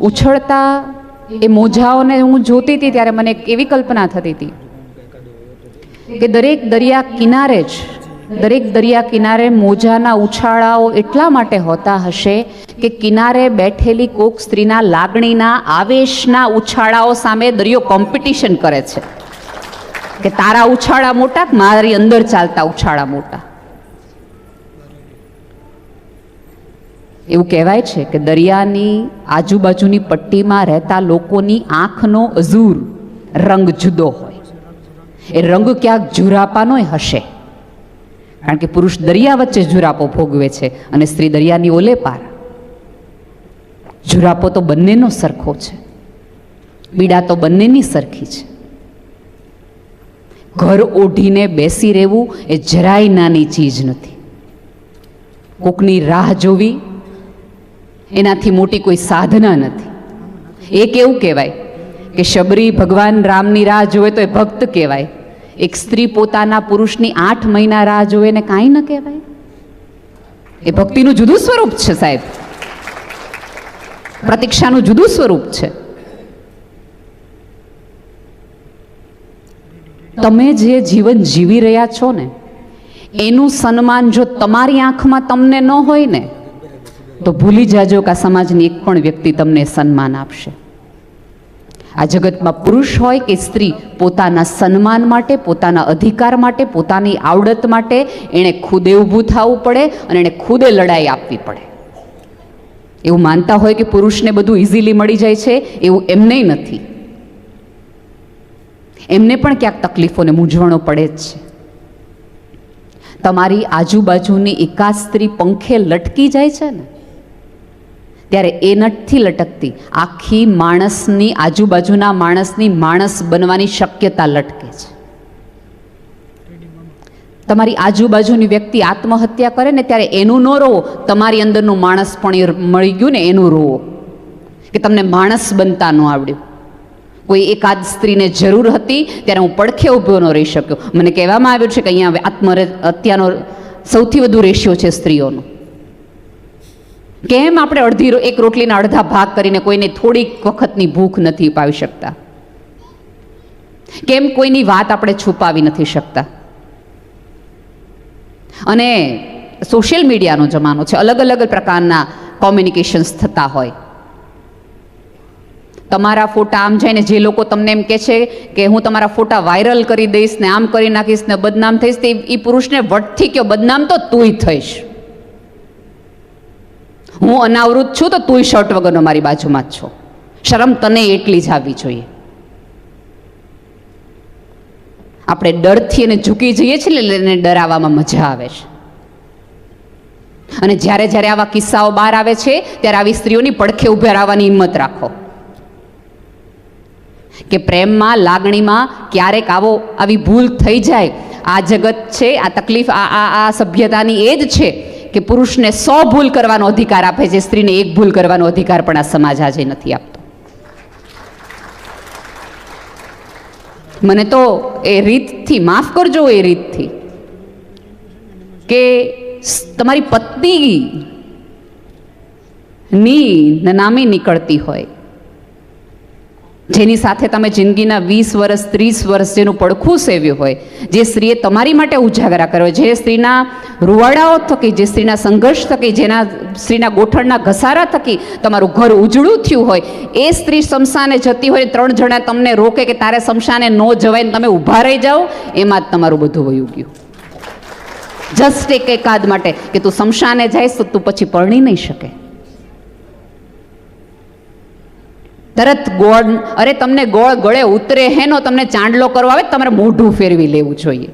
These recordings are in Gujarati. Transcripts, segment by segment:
ઉછળતા એ મોજાઓને હું જોતી હતી ત્યારે મને એવી કલ્પના થતી હતી કે દરેક દરિયા કિનારે જ, દરેક દરિયા કિનારે મોજાના ઉછાળાઓ એટલા માટે હોતા હશે કે કિનારે બેઠેલી કોક સ્ત્રીના લાગણીના, આવેશના ઉછાળાઓ સામે દરિયો કોમ્પિટિશન કરે છે. કે તારા ઉછાળા મોટા મારી અંદર ચાલતા ઉછાળા મોટા? એવું કહેવાય છે કે દરિયાની આજુબાજુની પટ્ટીમાં રહેતા લોકોની આંખનો અઝૂર રંગ જુદો હોય. એ રંગ ક્યાંક ઝુરાપાનોય હશે. કારણ કે પુરુષ દરિયા વચ્ચે ઝુરાપો ભોગવે છે અને સ્ત્રી દરિયાની ઓલે પાર. ઝુરાપો તો બંનેનો સરખો છે. પીડા તો બંનેની સરખી છે. ઘર ઓઢીને બેસી રહેવું એ જરાય નાની ચીજ નથી. કોકની રાહ જોવી એનાથી મોટી કોઈ સાધના નથી. એ કેવું કહેવાય કે શબરી ભગવાન રામની રાહ જોવે તો એ ભક્ત કહેવાય. એક સ્ત્રી પોતાના પુરુષની આઠ મહિના રાહ જોવે ને કાંઈ ન કહેવાય. એ ભક્તિનું જુદું સ્વરૂપ છે સાહેબ. પ્રતીક્ષાનું જુદું સ્વરૂપ છે. તમે જે જીવન જીવી રહ્યા છો ને, એનું સન્માન જો તમારી આંખમાં તમને ન હોય ને તો ભૂલી જાજો કે આ સમાજની એક પણ વ્યક્તિ તમને સન્માન આપશે. આ જગતમાં પુરુષ હોય કે સ્ત્રી, પોતાના સન્માન માટે, પોતાના અધિકાર માટે, પોતાની આવડત માટે એણે ખુદે ઊભું થવું પડે અને એણે ખુદે લડાઈ આપવી પડે. એવું માનતા હોય કે પુરુષને બધું ઇઝીલી મળી જાય છે, એવું એમને નથી. એમને પણ ક્યાંક તકલીફોને મૂંઝવણો પડે જ છે. તમારી આજુબાજુની એકાદ સ્ત્રી પંખે લટકી જાય છે ને? ત્યારે એ નથી લટકતી આખી માણસની આજુબાજુના માણસની માણસ બનવાની શક્યતા લટકે છે. તમારી આજુબાજુની વ્યક્તિ આત્મહત્યા કરે ને ત્યારે એનું ન રોવો, તમારી અંદરનું માણસ પણ મળી ગયું ને એનું રોવો. કે તમને માણસ બનતા ન આવડ્યું. કોઈ એકાદ સ્ત્રીને જરૂર હતી, ત્યારે હું પડખે ઊભો ન રહી શક્યો. મને કહેવામાં આવ્યું છે કે અહીંયા આત્મહત્યાનો સૌથી વધુ રેશિયો છે સ્ત્રીઓનો. કેમ આપણે અડધી એક રોટલીના અડધા ભાગ કરીને કોઈને થોડીક વખતની ભૂખ નથી પાવી શકતા? કેમ કોઈની વાત આપણે છુપાવી નથી શકતા? અને સોશિયલ મીડિયાનો જમાનો છે, અલગ અલગ પ્રકારના કોમ્યુનિકેશન્સ થતા હોય. તમારા ફોટા આમ જઈને જે લોકો તમને એમ કહે છે કે હું તમારા ફોટા વાયરલ કરી દઈશ ને આમ કરી નાખીશ ને બદનામ થઈશ, તે એ પુરુષને વટથી કયો બદનામ તો તુંય થઈશ. હું અનાવૃત છું તો તુંય શર્ટ વગરનો મારી બાજુમાં જ છો. શરમ તને એટલી જ આવવી જોઈએ. આપણે ડરથી એને ઝૂકી જઈએ છીએ એટલે એને ડરાવવામાં મજા આવે છે. અને જ્યારે જ્યારે આવા કિસ્સાઓ બહાર આવે છે, ત્યારે આવી સ્ત્રીઓની પડખે ઊભા રહેવાની હિંમત રાખો. કે પ્રેમમાં, લાગણીમાં ક્યારેક આવો, આવી ભૂલ થઈ જાય, આ જગત છે, આ તકલીફ, આ આ આ સભ્યતાની એ જ છે કે પુરુષને સો ભૂલ કરવાનો અધિકાર આપે છે, સ્ત્રીને એક ભૂલ કરવાનો અધિકાર પણ આ સમાજ આજે નથી આપતો. મને તો એ રીતથી, માફ કરજો એ રીતથી, કે તમારી પત્ની ની નનામી નીકળતી હોય જેની સાથે તમે જિંદગીના વીસ વર્ષ, ત્રીસ વર્ષ જેનું પડખું સેવ્યું હોય, જે સ્ત્રીએ તમારી માટે ઉજાગરા કર્યો, જે સ્ત્રીના રૂવાડાઓ થકી, જે સ્ત્રીના સંઘર્ષ થકી, જેના સ્ત્રીના ગોઠણના ઘસારા થકી તમારું ઘર ઉજળું થયું હોય, એ સ્ત્રી શમશાને જતી હોય, ત્રણ જણા તમને રોકે કે તારે શમશાને ન જવાય તમે ઊભા રહી જાઓ, એમાં જ તમારું બધું વયું ગયું. જસ્ટ એક એકાદ માટે કે તું શમશાને જઈશ તો તું પછી પરણી નહીં શકે. તરત ગોળ, અરે તમને ગોળ ગળે ઉતરે હેનો, તમને ચાંદલો કરવા આવે, તમારે મોઢું ફેરવી લેવું જોઈએ.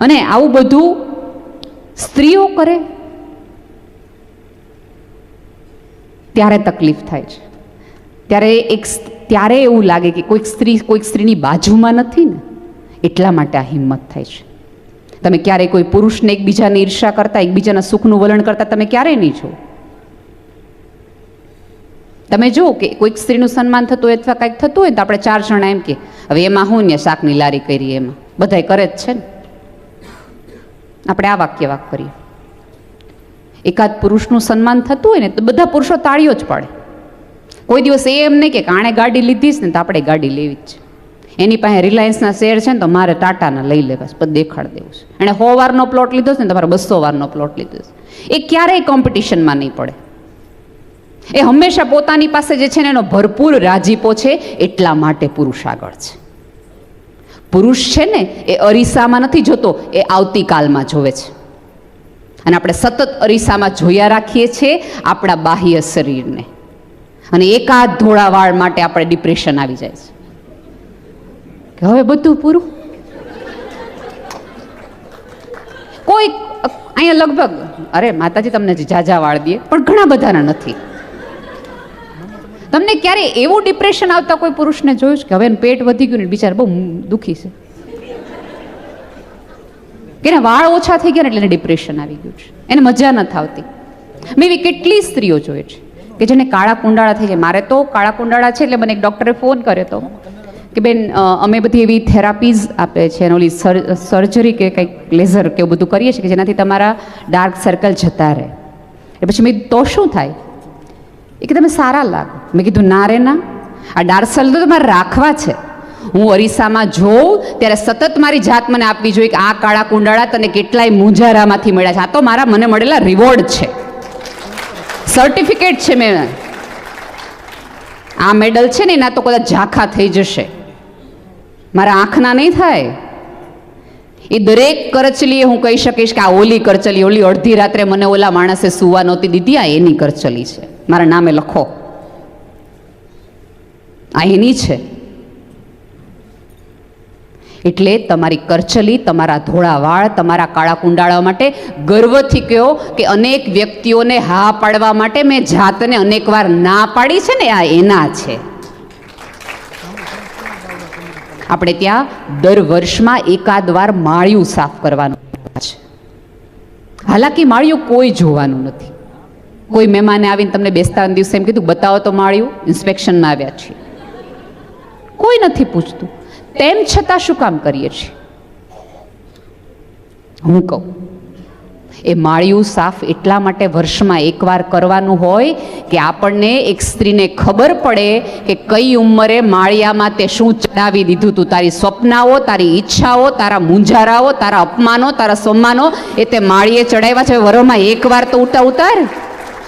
અને આવું બધું સ્ત્રીઓ કરે, ત્યારે તકલીફ થાય છે. ત્યારે એક ત્યારે એવું લાગે કે કોઈક સ્ત્રી, કોઈક સ્ત્રીની બાજુમાં નથી ને, એટલા માટે આ હિંમત થાય છે. તમે ક્યારેય કોઈ પુરુષને એકબીજાની ઈર્ષા કરતા, એકબીજાના સુખનું વલણ કરતા તમે ક્યારેય નહીં છો તમે જુઓ કે કોઈક સ્ત્રીનું સન્માન થતું હોય અથવા કંઈક થતું હોય તો આપણે ચાર જણા એમ કે, હવે એમાં હું ને શાકની લારી કરી એમાં. બધાય કરે જ છે ને. આપણે આ વાક્ય વાક કરીએ. એકાદ પુરુષનું સન્માન થતું હોય ને તો બધા પુરુષો તાળીઓ જ પાડે. કોઈ દિવસ એ એમ નહીં કે આણે ગાડી લીધી છે ને તો આપણે ગાડી લેવી જ છે. એની પાસે રિલાયન્સના શેર છે ને તો મારે ટાટાના લઈ લેવા છે દેખાડ દેવું છે. એણે સો વારનો પ્લોટ લીધો છે ને તમારે બસો વારનો પ્લોટ લીધો છે. એ ક્યારેય કોમ્પિટિશનમાં નહીં પડે. એ હંમેશા પોતાની પાસે જે છે ને એનો ભરપૂર રાજીપો છે, એટલા માટે પુરુષ આગળ છે. પુરુષ છે ને એ અરીસામાં નથી જોતો, એ આવતીકાલમાં જોવે છે. અને આપણે સતત અરીસામાં જોયા રાખીએ છીએ આપણા બાહ્ય શરીરને. અને એકાદ ધોળા વાળ માટે આપણે ડિપ્રેશન આવી જાય છે. હવે બધું પૂરું? કોઈ, અહીંયા લગભગ, અરે માતાજી તમને જાજા વાળ દે પણ ઘણા બધાના નથી. તમને ક્યારે એવું ડિપ્રેશન આવતા કોઈ પુરુષને જોયું છે કે હવે પેટ વધી ગયું ને બિચારા બહુ દુઃખી છે? એના વાળ ઓછા થઈ ગયા એટલે એને ડિપ્રેશન આવી ગયું છે. એને મજા નથી આવતી મેં એવી કેટલી સ્ત્રીઓ જોઈએ છે કે જેને કાળા કુંડાળા થઈ જાય મારે તો કાળા કુંડાળા છે એટલે મને એક ડૉક્ટરે ફોન કર્યો હતો કે બેન અમે બધી એવી થેરાપીઝ આપે છે અને ઓલી સર્જરી કે કંઈક લેઝર કે એવું બધું કરીએ છીએ કે જેનાથી તમારા ડાર્ક સર્કલ જતા રહે. એટલે પછી મેં તો શું થાય? એ કે તમે સારા લાગો. મેં કીધું, ના રે ના. આ ડાર્ક સર્કલ તો તમારે રાખવા છે. હું અરીસામાં જોઉં, ત્યારે સતત મારી જાત મને આપવી જોઈએ કે આ કાળા કુંડાળા તને કેટલાય મૂંઝારામાંથી મળ્યા છે. આ તો મારા મને મળેલા રિવોર્ડ છે. સર્ટિફિકેટ છે મેં. આ મેડલ છે ને, એના તો કદાચ ઝાંખા થઈ જશે. મારા આંખના નહીં થાય? એ દરેક કરચલીએ હું કહી શકીશ કે આ ઓલી કરચલી, ઓલી અડધી રાત્રે મને ઓલા માણસે સુવા નહોતી દીધી, આ એની કરચલી છે. મારા નામે લખો. આ એની છે. એટલે તમારી કરચલી, તમારા ધોળા વાળ તમારા કાળા કુંડાળા માટે ગર્વથી કહો કે અનેક વ્યક્તિઓને હા પાડવા માટે મેં જાતને અનેકવાર ના પાડી છે ને, આ એના છે. આપણે ત્યાં દર વર્ષમાં એકાદ વાર માળિયું સાફ કરવાનું છે. હાલાકી માળિયું કોઈ જોવાનું નથી. કોઈ મહેમાને આવીને તમને બેસતા દિવસે એમ કીધું, બતાવો તો માળિયું, ઇન્સ્પેક્શનમાં આવ્યા છીએ. કોઈ નથી પૂછતું. તેમ છતાં શું કામ કરીએ છીએ? હું કહું એ માળિયું સાફ એટલા માટે વર્ષમાં એકવાર કરવાનું હોય કે આપણને એક સ્ત્રીને ખબર પડે કે કઈ ઉંમરે માળિયામાં તે શું ચડાવી દીધું તું. તારી સ્વપ્નાઓ, તારી ઈચ્છાઓ, તારા મૂંઝારાઓ, તારા અપમાનો, તારા સન્માનો એ તે માળીએ ચડાવ્યા છે. વરોમાં એકવાર તો ઉતા ઉતાર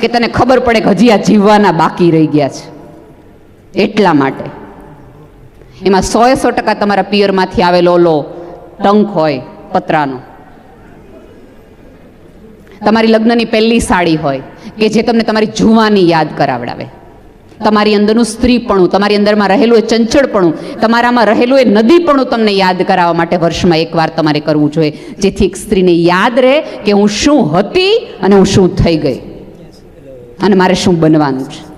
કે તને ખબર પડે કે હજી આ જીવવાના બાકી રહી ગયા છે. એટલા માટે. એમાં સોએ સો ટકા તમારા પિયરમાંથી આવેલો લો ટંક હોય, પતરાનો. તમારી લગ્નની પહેલી સાડી હોય કે જે તમને તમારી જુવાની યાદ કરાવડાવે. તમારી અંદરનું સ્ત્રીપણું, તમારી અંદરમાં રહેલું એ ચંચળપણું, તમારામાં રહેલું એ નદીપણું તમને યાદ કરાવવા માટે વર્ષમાં એકવાર તમારે કરવું જોઈએ. જેથી એક સ્ત્રીને યાદ રહે કે હું શું હતી અને હું શું થઈ ગઈ. અને મારે શું બનવાનું છે.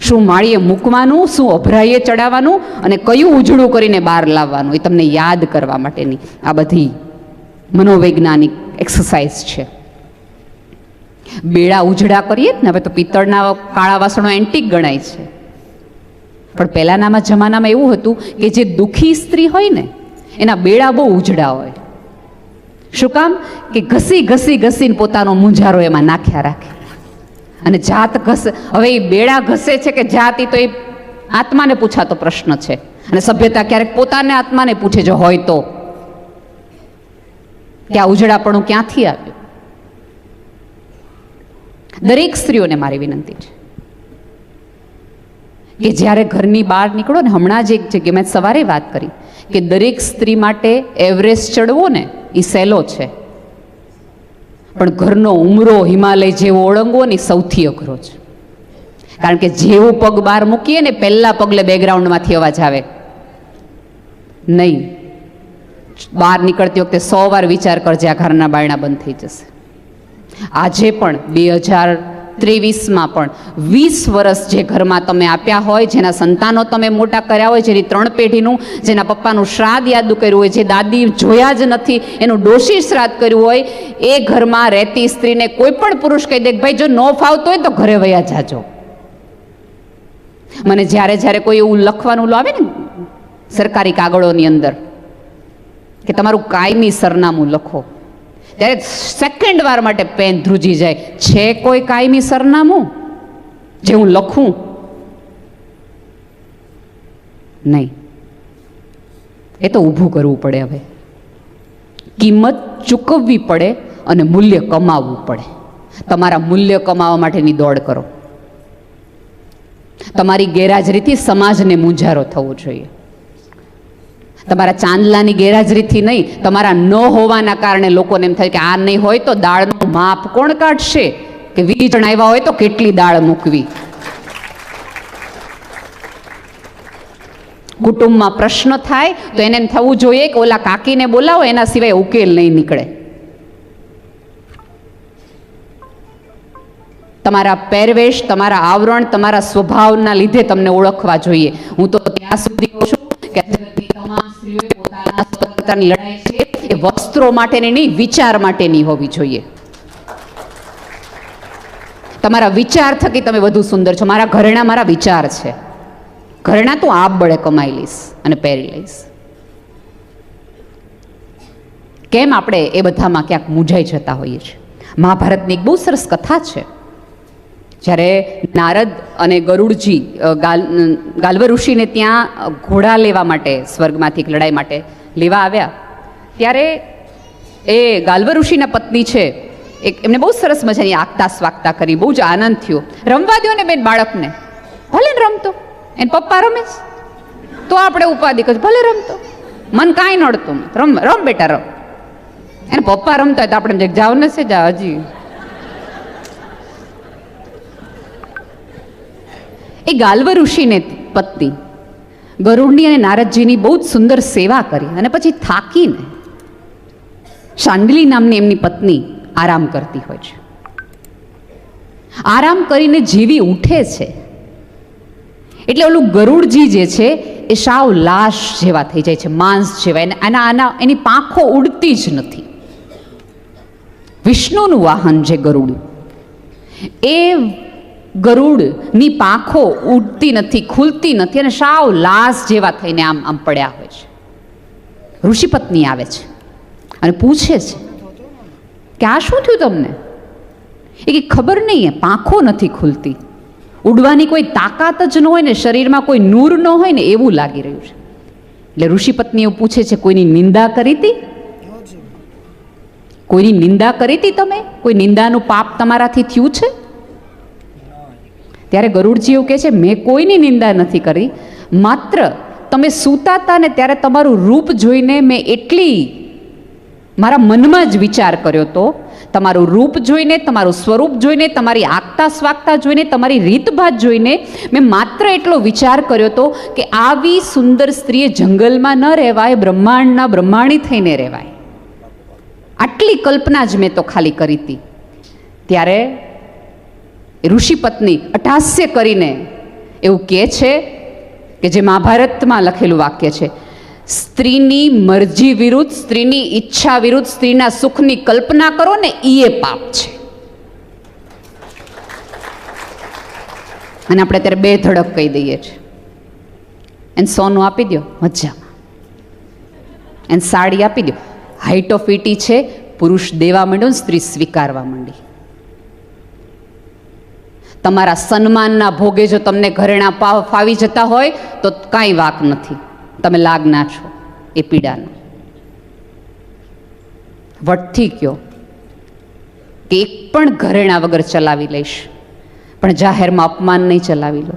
શું માળીએ મૂકવાનું, શું અભરાઈએ ચડાવવાનું અને કયું ઉજળું કરીને બહાર લાવવાનું એ તમને યાદ કરવા માટેની આ બધી મનોવૈજ્ઞાનિક એક્સરસાઇઝ છે. બેડા ઉજળા કરીએ ને, હવે તો પિત્તળના કાળા વાસણો એન્ટિક ગણાય છે. પણ પહેલાંનામાં જમાનામાં એવું હતું કે જે દુઃખી સ્ત્રી હોય ને, એના બેડા બહુ ઉજળા હોય. શું કામ? કે ઘસી ઘસી ઘસીને પોતાનો મૂંઝારો એમાં નાખ્યા રાખે. અને જાત ઘસે, હવે એ બેડા ઘસે છે કે જાત તો એ આત્માને પૂછાતો પ્રશ્ન છે. અને સભ્યતા ક્યારેક પોતાને આત્માને પૂછે, જો હોય તો. કે આ ઉજળાપણું ક્યાંથી આવ્યું? દરેક સ્ત્રીઓને મારી વિનંતી છે કે જ્યારે ઘરની બહાર નીકળો ને, હમણાં જ એક જગ્યાએ મેં સવારે વાત કરી કે દરેક સ્ત્રી માટે એવરેસ્ટ ચડવો ને એ સહેલો છે. પણ ઘરનો ઉમરો હિમાલય જેવો ઓળંગવો ને સૌથી અઘરો છે. કારણ કે જેવો પગ બહાર મૂકીએ ને, પહેલા પગલે બેકગ્રાઉન્ડમાંથી અવાજ આવે. નહીં. બહાર નીકળતી વખતે સો વાર વિચાર કરજે આ ઘરના બાયણા બંધ થઈ જશે. આજે પણ બે હજાર ત્રેવીસમાં પણ વીસ વર્ષ જે ઘરમાં તમે આપ્યા હોય, જેના સંતાનો તમે મોટા કર્યા હોય, જેની ત્રણ પેઢીનું, જેના પપ્પાનું શ્રાદ્ધ યાદ કર્યું હોય, જે દાદી જોયા જ નથી, એનું ડોશી શ્રાદ્ધ કર્યું હોય, એ ઘરમાં રહેતી સ્ત્રીને કોઈ પણ પુરુષ કહી દે ભાઈ જો ન ફાવતો હોય તો ઘરે વયા જાજો. મને જ્યારે જ્યારે કોઈ એવું લખવાનું લાવે ને, સરકારી કાગળોની અંદર કે તમારું કાયમી સરનામું લખો. ત્યારે સેકન્ડ વાર માટે પેન ધ્રુજી જાય. છે કોઈ કાયમી સરનામું? જે હું લખું? નહીં. એ તો ઊભું કરવું પડે હવે. કિંમત ચૂકવવી પડે અને મૂલ્ય કમાવવું પડે. તમારા મૂલ્ય કમાવા માટેની દોડ કરો. તમારી ગેરહાજરીથી સમાજને મૂંઝારો થવો જોઈએ. તમારા ચાંદલાની ગેરહાજરીથી નહીં, તમારા ન હોવાના કારણે લોકોને એમ થાય કે આ નહીં હોય તો દાળનું માપ કોણ કાઢશે? કે વીસ આવ્યા હોય તો કેટલી દાળ મૂકવી? કુટુંબમાં પ્રશ્ન થાય, તો એને થવું જોઈએ કે ઓલા કાકીને બોલાવો, એના સિવાય ઉકેલ નહીં નીકળે. તમારા પહેરવેશ, તમારા આવરણ, તમારા સ્વભાવના લીધે તમને ઓળખવા જોઈએ. હું તો ત્યાં સુધી છું કે સ્વતંત્રતાની લડાઈ છે એ વસ્ત્રો માટેની નહીં, વિચાર માટેની હોવી જોઈએ. તમારા વિચાર થકી તમે વધુ સુંદર છો. મારા ઘરેણા મારા વિચાર છે. ઘરેણા તો આપ બળે કમાઈ લઈશ અને પહેરી લઈશ. કેમ આપણે એ બધામાં ક્યાંક મૂંઝાઈ જતા હોઈએ છીએ? મહાભારતની એક બહુ સરસ કથા છે. જ્યારે નારદ અને ગરુડજી ગાલ ગાલ્વ ઋષિને ત્યાં ઘોડા લેવા માટે, સ્વર્ગમાંથી લડાઈ માટે લેવા આવ્યા. ત્યારે એ ગાલ્વ ઋષિના પત્ની છે, એક એમને બહુ સરસ મજાની આગતા સ્વાગતા કરી, બહુ જ આનંદ થયો. રમવા દો ને બેન બાળકને. ભલે ને રમતો, એને પપ્પા રમે તો આપણે ઉપાધિ કરીએ. ભલે રમતો. મન કાંઈ નડતું રમ રમ બેટા, રમ. એને પપ્પા રમતા હોય તો આપણે જાવ ને છે જા, હજી. એ ગાલ્વ ઋષિને પત્ની ગરુડની અને નારદજીની બહુ જ સુંદર સેવા કરી અને પછી થાકીને શાંડલી નામની એમની પત્ની આરામ કરતી હોય છે. આરામ કરીને જીવી ઉઠે છે. એટલે ઓલું ગરુડજી જે છે એ સાવ લાશ જેવા થઈ જાય છે, માંસ જેવા. એને આના આના એની પાંખો ઉડતી જ નથી. વિષ્ણુનું વાહન છે ગરુડ. એ ગરુડની પાંખો ઉડતી નથી, ખુલતી નથી અને સાવ લાશ જેવા થઈને આમ આમ પડ્યા હોય છે. ઋષિપત્ની આવે છે અને પૂછે છે કે આ શું થયું તમને? એ કે ખબર નહીં પાંખો નથી ખુલતી. ઉડવાની કોઈ તાકાત જ ન હોય ને શરીરમાં કોઈ નૂર ન હોય ને એવું લાગી રહ્યું છે. એટલે ઋષિપત્નીઓ પૂછે છે, કોઈની નિંદા કરી હતી? કોઈની નિંદા કરી હતી તમે? કોઈ નિંદાનું પાપ તમારાથી થયું છે? ત્યારે ગરુડજી એવું કહે છે, મેં કોઈની નિંદા નથી કરી. માત્ર તમે સૂતા હતા ને ત્યારે તમારું રૂપ જોઈને મેં એટલી મારા મનમાં જ વિચાર કર્યો તો, તમારું રૂપ જોઈને, તમારું સ્વરૂપ જોઈને, તમારી આગતા સ્વાગતા જોઈને, તમારી રીતભાત જોઈને મેં માત્ર એટલો વિચાર કર્યો તો કે આવી સુંદર સ્ત્રીએ જંગલમાં ન રહેવાય, બ્રહ્માંડના બ્રહ્માણી થઈને રહેવાય. આટલી કલ્પના જ મેં તો ખાલી કરી હતી. ત્યારે ઋષિપત્ની અટાસ્ય કરીને એવું કહે છે કે જે મહાભારતમાં લખેલું વાક્ય છે, સ્ત્રીની મરજી વિરુદ્ધ, સ્ત્રીની ઈચ્છા વિરુદ્ધ, સ્ત્રીના સુખની કલ્પના કરો ને એ પાપ છે. અને આપણે અત્યારે બે ધડક કહી દઈએ છીએ. એને સોનું આપી દો મજામાં એને સાડી આપી દો હાઈટ ઓફ ઇટી છે, પુરુષ દેવા માંડ્યો ને સ્ત્રી સ્વીકારવા માંડી. તમારા સન્માનના ભોગે જો તમને ઘરેણા પાવ ફાવી જતા હોય, તો કાંઈ વાક નથી. તમે લાગના છો એ પીડાનો. વટથી કયો કે એક પણ ઘરેણા વગર ચલાવી લઈશ. પણ જાહેરમાં અપમાન નહીં ચલાવી લો.